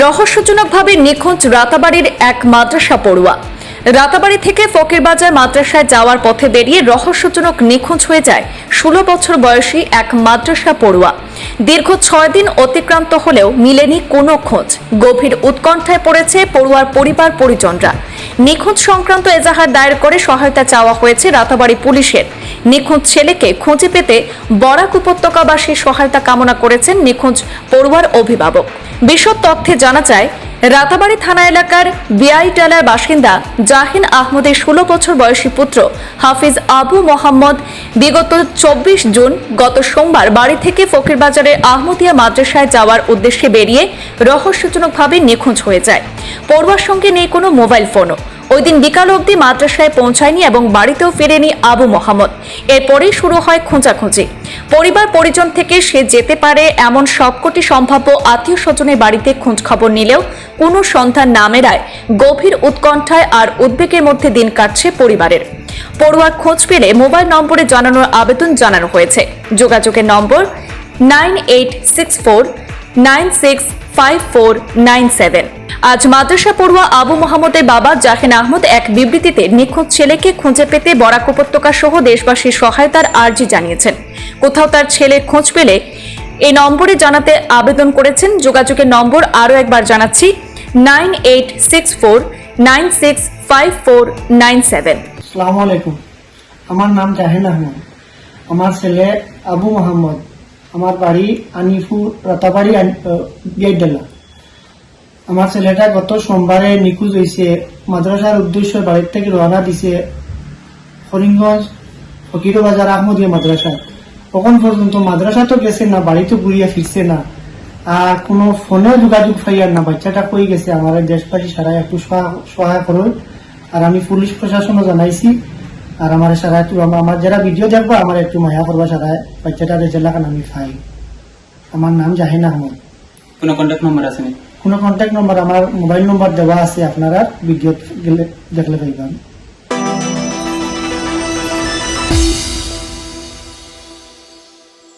রহস্যজনকভাবে নিখোঁজ রাতাবাড়ির এক মাদ্রাসা পড়ুয়া। রাতাবাড়ি থেকে ফকিরবাজার মাদ্রাসায় যাওয়ার পথে বেরিয়ে রহস্যজনক নিখোঁজ হয়ে যায় ষোলো বছর বয়সী এক মাদ্রাসা পড়ুয়া। দীর্ঘ ছয় দিন অতিক্রান্ত হলেও মিলেনি কোনো খোঁজ। গভীর উৎকণ্ঠায় পড়েছে পড়ুয়ার পরিবার পরিজনরা নিখোঁজ সংক্রান্ত এজাহার দায়ের করে সহায়তা চাওয়া হয়েছে রাতাবাড়ি পুলিশের। নিখোঁজ ছেলেকে খুঁজে পেতে বরাক উপত্যকাবাসী সহায়তা কামনা করেছেন নিখোঁজ পড়ুয়ার অভিভাবক। বিশদ তথ্যে জানা যায়, রাতাবাড়ি থানা এলাকার বিআইটালার বাসিন্দা জাহিন আহমদের ষোলো বছর বয়সী পুত্র হাফিজ আবু মোহাম্মদ বিগত চব্বিশ জুন গত সোমবার বাড়ি থেকে ফকিরবাজারের আহমদিয়া মাদ্রাসায় যাওয়ার উদ্দেশ্যে বেরিয়ে রহস্যজনকভাবে নিখোঁজ হয়ে যায়। পড়ুয়ার সঙ্গে নেই কোনো মোবাইল ফোনও। ওই দিন বিকাল অবধি মাদ্রাসায় পৌঁছায়নি এবং বাড়িতেও ফেরেনি আবু মোহাম্মদ। এরপরেই শুরু হয় খোঁজাখুঁজি। পরিবার পরিজন থেকে সে যেতে পারে এমন সবকটি সম্ভাব্য আত্মীয় স্বজনের বাড়িতে খোঁজ খবর নিলেও কোনো সন্ধান না মেলায় গভীর উৎকণ্ঠায় আর উদ্বেগের মধ্যে দিন কাটছে পরিবারের। পড়ুয়ার খোঁজ পেলে মোবাইল নম্বরে জানানোর আবেদন জানানো হয়েছে। যোগাযোগের নম্বর nine eight six four nine six five four nine seven. আজ মাদ্রাসা পড়ুয়া আবু মোহাম্মদের বাবা জাহিন আহমদ এক বিবৃতিতে নিখোঁজ ছেলেকে খুঁজে পেতে বরাক উপত্যকা সহ দেশবাসীর সহায়তার আর্জি জানিয়েছেন। কোথাও তার ছেলে খোঁজ পেলে এই নম্বরে জানাতে আবেদন করেছেন। যোগাযোগের নম্বর আরও একবার জানাচ্ছি, nine eight six four, nine six five four, nine seven. আসসালামু আলাইকুম। আমার নাম জাহিন আহমদ। আমার ছেলে আবু মোহাম্মদ আমার বাড়ি আনিফুর রাতাবাড়ি বিয়াইডালা আমার ছেলেটা গত সোমবারে নিখোঁজ হয়েছে মাদ্রাসার উদ্দেশ্যে বাড়ির থেকে রওনা দিছে। করিমগঞ্জ ফকির বাজার আহমদিয়া মাদ্রাসা তখন পর্যন্ত মাদ্রাসা তো গেছে না বাড়িতে ঘুরিয়া ফিরছে না। আর কোনো ফোনেও যোগাযোগ পাইয়ার না বাচ্চাটা কই গেছে আমার দেশবাসী সারা একটু সহা- সহায় করুন আর আমি পুলিশ প্রশাসনও জানাইছি। আর আমার সারা একটু আমার যারা ভিডিও দেখব আমার একটু মায়া করবা সারা বাচ্চাটা লাগান আমি পাই আমার নাম জাহিন আহমদ। কোনো কন্ট্যাক্ট নাম্বার আছে নি কোনো কন্ট্যাক্ট নম্বর আমার মোবাইল নম্বর দেওয়া আছে আপনারা ভিডিও দেখলে পাইবেন।